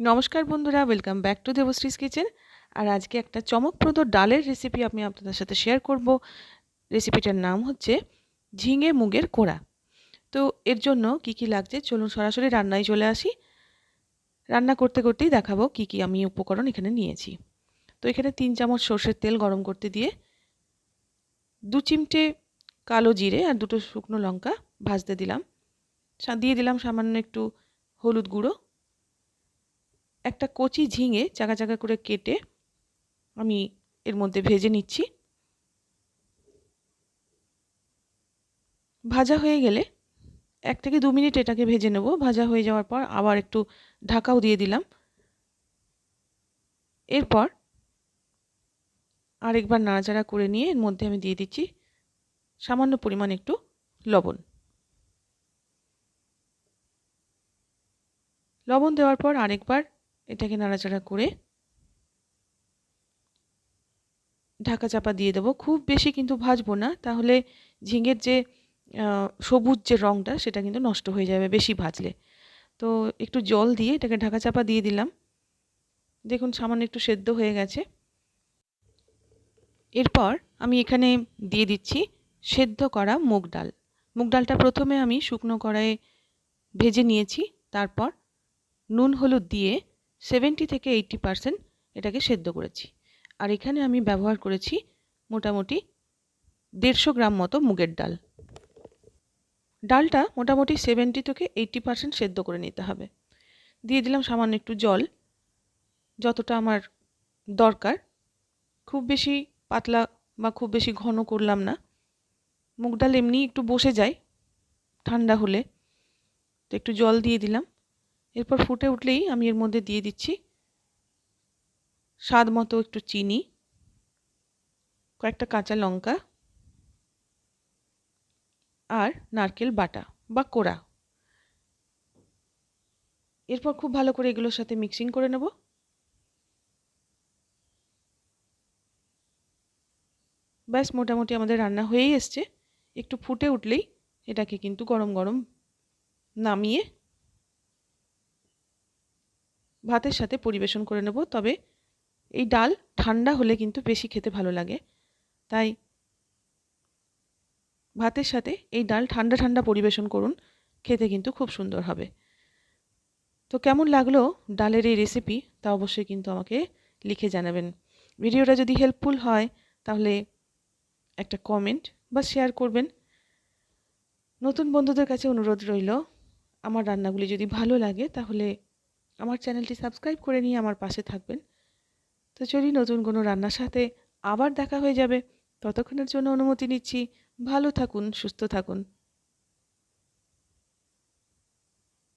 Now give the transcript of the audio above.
নমস্কার বন্ধুরা welcome back to Debashree's kitchen আর আজকে একটা চমকপ্রদ ডালের রেসিপি আমি আপনাদের সাথে শেয়ার করব। রেসিপিটার নাম হচ্ছে ঝিঙে মুগের কোড়া। তো এর জন্য কি কি লাগছে? চলুন সরাসরি রান্নায় চলে আসি। রান্না করতে করতেই দেখাবো কি কি আমি উপকরণ এখানে নিয়েছি। তো এখানে তিন চামচ সর্ষের তেল গরম করতে দিয়ে দু চিমটে কালো জিরে আর দুটো শুকনো লঙ্কা ভাজতে দিলাম। দিয়ে দিলাম সামান্য একটু হলুদ গুঁড়ো। একটা কচি ঝিঙে চাকা চাকা করে কেটে আমি এর মধ্যে ভেজে নিচ্ছি। ভাজা হয়ে গেলে এক থেকে দু মিনিট এটাকে ভেজে নেব। ভাজা হয়ে যাওয়ার পর আবার একটু ঢাকাও দিয়ে দিলাম। এরপর আরেকবার নাড়াচাড়া করে নিয়ে এর মধ্যে আমি দিয়ে দিচ্ছি সামান্য পরিমাণ একটু লবণ। লবণ দেওয়ার পর আরেকবার এটাকে নাড়াচাড়া করে ঢাকা চাপা দিয়ে দেবো। খুব বেশি কিন্তু ভাজবো না, তাহলে ঝিঙের যে সবুজ যে রঙটা সেটা কিন্তু নষ্ট হয়ে যাবে বেশি ভাজলে। তো একটু জল দিয়ে এটাকে ঢাকা চাপা দিয়ে দিলাম। দেখুন, সামান্য একটু সেদ্ধ হয়ে গেছে। এরপর আমি এখানে দিয়ে দিচ্ছি সেদ্ধ করা মুগ ডাল। মুগ ডালটা প্রথমে আমি শুকনো কড়াইয়ে ভেজে নিয়েছি, তারপর নুন হলুদ দিয়ে সেভেন্টি থেকে এইটটি পারসেন্ট এটাকে সেদ্ধ করেছি। আর এখানে আমি ব্যবহার করেছি মোটামুটি দেড়শো গ্রাম মতো মুগের ডাল। ডালটা মোটামুটি সেভেন্টি থেকে এইটটি পারসেন্ট সেদ্ধ করে নিতে হবে। দিয়ে দিলাম সামান্য একটু জল, যতটা আমার দরকার। খুব বেশি পাতলা বা খুব বেশি ঘন করলাম না। মুগ ডাল এমনি একটু বসে যায়, ঠান্ডা হলে। তো একটু জল দিয়ে দিলাম। এরপর ফুটে উঠলেই আমি এর মধ্যে দিয়ে দিচ্ছি স্বাদ মতো একটু চিনি, কয়েকটা কাঁচা লঙ্কা আর নারকেল বাটা বা কোড়া। এরপর খুব ভালো করে এগুলোর সাথে মিক্সিং করে নেব। ব্যাস, মোটামুটি আমাদের রান্না হয়েই এসছে। একটু ফুটে উঠলেই এটাকে কিন্তু গরম গরম নামিয়ে ভাতের সাথে পরিবেশন করে নেব। তবে এই ডাল ঠান্ডা হলে কিন্তু বেশি খেতে ভালো লাগে। তাই ভাতের সাথে এই ডাল ঠান্ডা ঠান্ডা পরিবেশন করুন। খেতে কিন্তু খুব সুন্দর হবে। তো কেমন লাগল ডালের এই রেসিপি তা অবশ্যই কিন্তু আমাকে লিখে জানাবেন। ভিডিওটা যদি হেল্পফুল হয়, তাহলে একটা কমেন্ট বা শেয়ার করবেন। নতুন বন্ধুদের কাছে অনুরোধ রইল, আমার রান্নাগুলি যদি ভালো লাগে, তাহলে আমার চ্যানেলটি সাবস্ক্রাইব করে নিয়ে আমার পাশে থাকবেন। তো চলি নতুন কোনো রান্নার সাথে আবার দেখা হয়ে যাবে। ততক্ষণের জন্য অনুমতি নিচ্ছি। ভালো থাকুন, সুস্থ থাকুন।